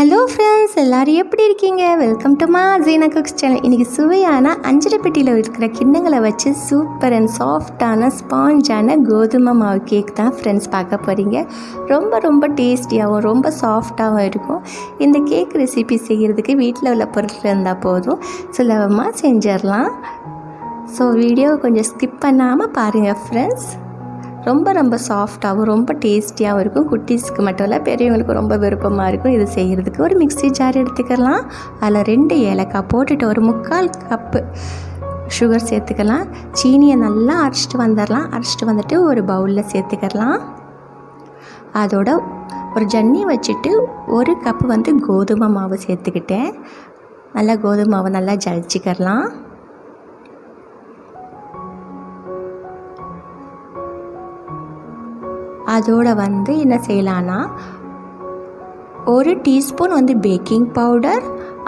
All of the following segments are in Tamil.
ஹலோ ஃப்ரெண்ட்ஸ் எல்லோரும் எப்படி இருக்கீங்க? வெல்கம் டு மா ஜீனா குக்ஸ் சேனல் இன்றைக்கி சுவையான அஞ்சரை பெட்டியில் இருக்கிற கிண்ணங்களை வச்சு சூப்பர் அண்ட் சாஃப்டான ஸ்பாஞ்சான கோதுமை மாவு கேக் தான் ஃப்ரெண்ட்ஸ் பார்க்க போகிறீங்க ரொம்ப ரொம்ப டேஸ்டியாகவும் ரொம்ப சாஃப்டாகவும் இருக்கும். இந்த கேக் ரெசிபி செய்கிறதுக்கு வீட்டில் உள்ள பொருட்கள் இருந்தால் போதும். சுலபமாக செஞ்சிடலாம். ஸோ வீடியோவை கொஞ்சம் ஸ்கிப் பண்ணாமல் பாருங்கள் ஃப்ரெண்ட்ஸ் ரொம்ப ரொம்ப சாஃப்டாகவும் ரொம்ப டேஸ்டியாகவும் இருக்கும். குட்டீஸ்க்கு மட்டும் இல்லை பெரியவங்களுக்கு ரொம்ப விருப்பமாக இருக்கும். இது செய்கிறதுக்கு ஒரு மிக்ஸி ஜார் எடுத்துக்கலாம். அதில் ரெண்டு ஏலக்காய் போட்டுட்டு ஒரு முக்கால் கப்பு சுகர் சேர்த்துக்கலாம். சீனியை நல்லா அரைச்சிட்டு வந்துடலாம். அரைச்சிட்டு வந்துட்டு ஒரு பவுலில் சேர்த்துக்கலாம். அதோட ஒரு ஜன்னி வச்சுட்டு ஒரு கப்பு வந்து கோதுமை மாவு சேர்த்துக்கிட்டேன். நல்லா கோதுமை மாவை நல்லா ஜலிச்சிக்கிறலாம். அதோடு வந்து என்ன செய்யலான்னா ஒரு டீஸ்பூன் வந்து பேக்கிங் பவுடர்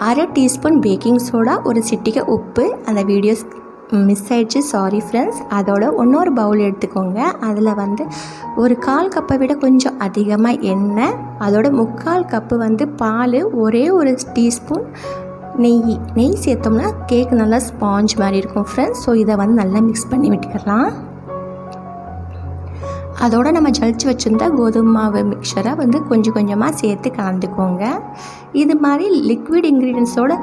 அரை டீஸ்பூன் பேக்கிங் சோடா ஒரு சிட்டிகை உப்பு. அந்த வீடியோஸ் மிஸ் ஆயிடுச்சு சாரி ஃப்ரெண்ட்ஸ் அதோட இன்னொரு பவுல் எடுத்துக்கோங்க. அதில் வந்து ஒரு கால் கப்பை விட கொஞ்சம் அதிகமாக எண்ணெய் அதோட முக்கால் கப்பு வந்து பால் ஒரே ஒரு டீஸ்பூன் நெய். நெய் சேர்த்தோம்னா கேக் நல்லா ஸ்பாஞ்ச் மாதிரி இருக்கும் ஃப்ரெண்ட்ஸ் ஸோ இதை வந்து நல்லா மிக்ஸ் பண்ணி விட்டுக்கலாம். அதோடு நம்ம ஜலிச்சு வச்சுருந்தா கோதுமை மாவு மிக்சரை வந்து கொஞ்சம் கொஞ்சமாக சேர்த்து கலந்துக்கோங்க. இது மாதிரி லிக்விட் இன்க்ரீடியன்ஸோட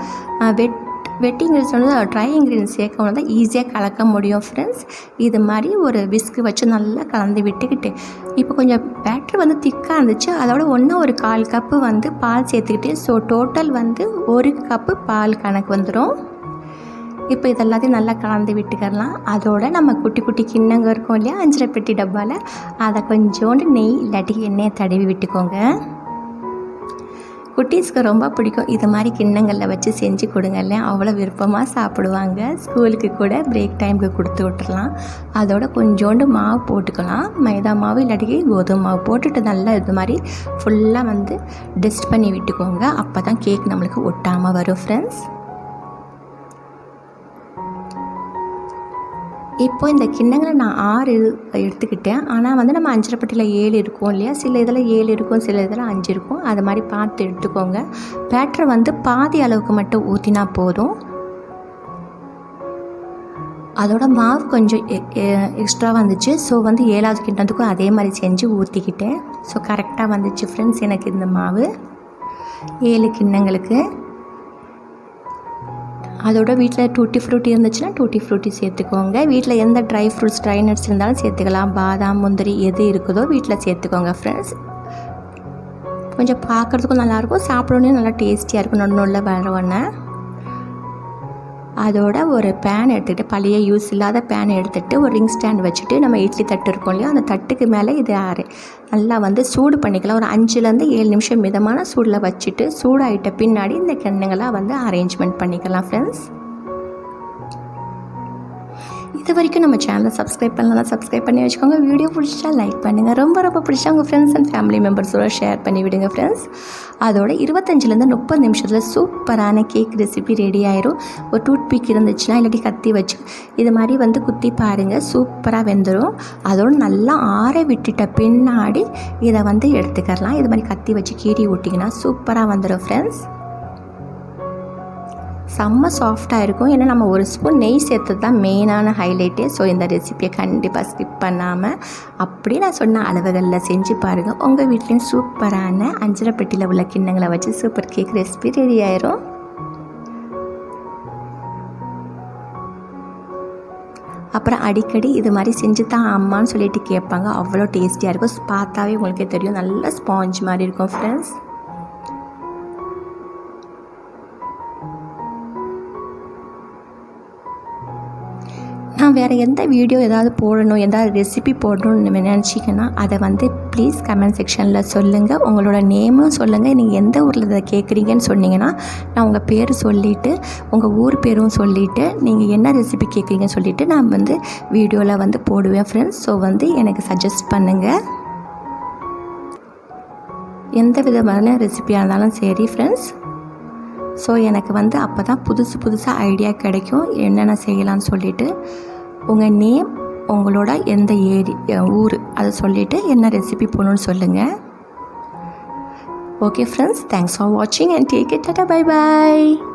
வெட் வெட் வந்து ட்ரை இன்க்ரீடியன்ஸ் சேர்க்கணும் தான் ஈஸியாக கலக்க முடியும் ஃப்ரெண்ட்ஸ் இது மாதிரி ஒரு விஸ்க்கு வச்சு நல்லா கலந்து விட்டுக்கிட்டு இப்போ கொஞ்சம் பேட்டர் வந்து திக்காக இருந்துச்சு. அதோட ஒன்று ஒரு கால் கப்பு வந்து பால் சேர்த்துக்கிட்டு ஸோ டோட்டல் வந்து ஒரு கப்பு பால் கணக்கு வந்துடும் இப்போ இதெல்லாத்தையும் நல்லா கலந்து விட்டுக்கலாம் அதோட நம்ம குட்டி குட்டி கிண்ணங்க இருக்கும் இல்லையா? அஞ்சரை பெட்டி டப்பாவில் அதை கொஞ்சோண்டு நெய் இல்லாட்டி எண்ணெயை தடவி விட்டுக்கோங்க. குட்டீஸ்க்கு ரொம்ப பிடிக்கும். இது மாதிரி கிண்ணங்களில் வச்சு செஞ்சு கொடுங்க இல்லையா? அவ்வளோ விருப்பமாக சாப்பிடுவாங்க. ஸ்கூலுக்கு கூட பிரேக் டைமுக்கு கொடுத்து விட்டுறலாம். அதோட கொஞ்சோண்டு மாவு போட்டுக்கலாம். மைதா மாவு இல்லாட்டி கோதுமை மாவு போட்டுட்டு நல்லா இது மாதிரி ஃபுல்லாக வந்து டெஸ்ட் பண்ணி விட்டுக்கோங்க. அப்போ தான் கேக் நம்மளுக்கு ஒட்டாமல் வரும் ஃப்ரெண்ட்ஸ் இப்போ இந்த கிண்ணங்களை நான் ஆறு எடுத்துக்கிட்டேன். ஆனால் வந்து நம்ம அஞ்சரைப்பட்டியில் ஏழு இருக்கும் இல்லையா? சில இதில் ஏழு இருக்கும் சில இதில் அஞ்சு இருக்கும். அது மாதிரி பார்த்து எடுத்துக்கோங்க. பேட்டரை வந்து பாதி அளவுக்கு மட்டும் ஊற்றினா போதும். அதோட மாவு கொஞ்சம் எக்ஸ்ட்ரா வந்துச்சு. ஸோ வந்து ஏழாவது கிண்ணத்துக்கும் அதே மாதிரி செஞ்சு ஊற்றிக்கிட்டேன் ஸோ கரெக்டாக வந்துச்சு ஃப்ரெண்ட்ஸ் எனக்கு இந்த மாவு. ஏழு கிண்ணங்களுக்கு. அதோட வீட்டில் டூட்டி ஃப்ரூட்டி இருந்துச்சுன்னா டூட்டி ஃப்ரூட்டி சேர்த்துக்கோங்க. வீட்டில் எந்த ட்ரை ஃப்ரூட்ஸ் ட்ரை நட்ஸ் இருந்தாலும் சேர்த்துக்கலாம். பாதாம் முந்திரி எது இருக்குதோ வீட்டில் சேர்த்துக்கோங்க ஃப்ரெண்ட்ஸ் கொஞ்சம் பார்க்குறதுக்கும் நல்லாயிருக்கும் சாப்பிடணும் நல்லா டேஸ்டியாக இருக்கும். நொன்று நொல்ல வரவொன்னே அதோட ஒரு பேன் எடுத்துகிட்டு பழைய யூஸ் இல்லாத பேன் எடுத்துகிட்டு ஒரு ரிங் ஸ்டாண்ட் வச்சுட்டு நம்ம இட்லி தட்டு இருக்கோம் இல்லையா? அந்த தட்டுக்கு மேலே இது ஆறு நல்லா வந்து சூடு பண்ணிக்கலாம். ஒரு அஞ்சுலேருந்து ஏழு நிமிஷம் மிதமான சூடில் வச்சுட்டு சூடாகிட்ட பின்னாடி இந்த கிண்ணங்களாக வந்து அரேஞ்ச்மெண்ட் பண்ணிக்கலாம் ஃப்ரெண்ட்ஸ் இது வரைக்கும் நம்ம சேனலை சப்ஸ்கிரைப் பண்ணலாம் சப்ஸ்கிரைப் பண்ணி வச்சுக்கோங்க. வீடியோ பிடிச்சா லைக் பண்ணுங்கள் ரொம்ப ரொம்ப பிடிச்சா உங்கள் ஃப்ரெண்ட்ஸ் அண்ட் ஃபேமிலி மெம்பர்ஸோட ஷேர் பண்ணி விடுங்க ஃப்ரெண்ட்ஸ் அதோட இருபத்தஞ்சிலேருந்து முப்பது நிமிஷத்தில் சூப்பரான கேக் ரெசிபி ரெடி ஆயிரும். ஒரு டூத் பீக் இருந்துச்சுன்னா இல்லாட்டி கத்தி வச்சு இது மாதிரி வந்து குத்தி பாருங்கள் சூப்பராக வெந்துடும் அதோடு நல்லா ஆற விட்டுட்ட பின்னாடி இதை வந்து எடுத்துக்கலாம் இது மாதிரி கத்தி வச்சு கீறி விட்டிங்கன்னா சூப்பராக வந்துடும் ஃப்ரெண்ட்ஸ் செம்ம சாஃப்டாக இருக்கும். ஏன்னா நம்ம ஒரு ஸ்பூன் நெய் சேர்த்தது தான் மெயினான ஹைலைட்டே ஸோ இந்த ரெசிப்பியை கண்டிப்பாக ஸ்கிப் பண்ணாமல் அப்படியே நான் சொன்ன அளவுகளில் செஞ்சு பாருங்கள் உங்கள் வீட்லேயும் சூப்பரான அஞ்சரை பெட்டியில் உள்ள கிண்ணங்களை வச்சு சூப்பர் கேக் ரெசிபி ரெடி ஆயிரும். அப்புறம் அடிக்கடி இது மாதிரி செஞ்சு தான் அம்மான்னு சொல்லிட்டு கேட்பாங்க. அவ்வளோ டேஸ்டியாக இருக்கும். பார்த்தாவே உங்களுக்கே தெரியும். நல்ல ஸ்பாஞ்ச் மாதிரி இருக்கும் ஃப்ரெண்ட்ஸ் நான் வேறு எந்த வீடியோ ஏதாவது போடணும் எதாவது ரெசிபி போடணும்னு நினச்சிங்கன்னா அதை வந்து ப்ளீஸ் கமெண்ட் செக்ஷனில் சொல்லுங்கள் உங்களோட நேமும் சொல்லுங்கள் நீங்கள் எந்த ஊரில் இதை கேட்குறீங்கன்னு சொன்னீங்கன்னா நான் உங்கள் பேர் சொல்லிவிட்டு உங்கள் ஊர் பேரும் சொல்லிவிட்டு நீங்கள் என்ன ரெசிபி கேட்குறீங்கன்னு சொல்லிவிட்டு நான் வந்து வீடியோவில் வந்து போடுவேன் ஃப்ரெண்ட்ஸ் ஸோ வந்து எனக்கு சஜஸ்ட் பண்ணுங்கள் எந்த விதமான ரெசிபியாக இருந்தாலும் சரி ஃப்ரெண்ட்ஸ் ஸோ எனக்கு வந்து அப்போ தான் புதுசு புதுசாக ஐடியா கிடைக்கும். என்னென்ன செய்யலாம்னு சொல்லிவிட்டு உங்கள் நேம் உங்களோட எந்த ஏரி ஊர் அதை சொல்லிவிட்டு என்ன ரெசிபி போகணுன்னு சொல்லுங்கள் ஓகே ஃப்ரெண்ட்ஸ் தேங்க்ஸ் ஃபார் வாட்சிங் and take it tata bye bye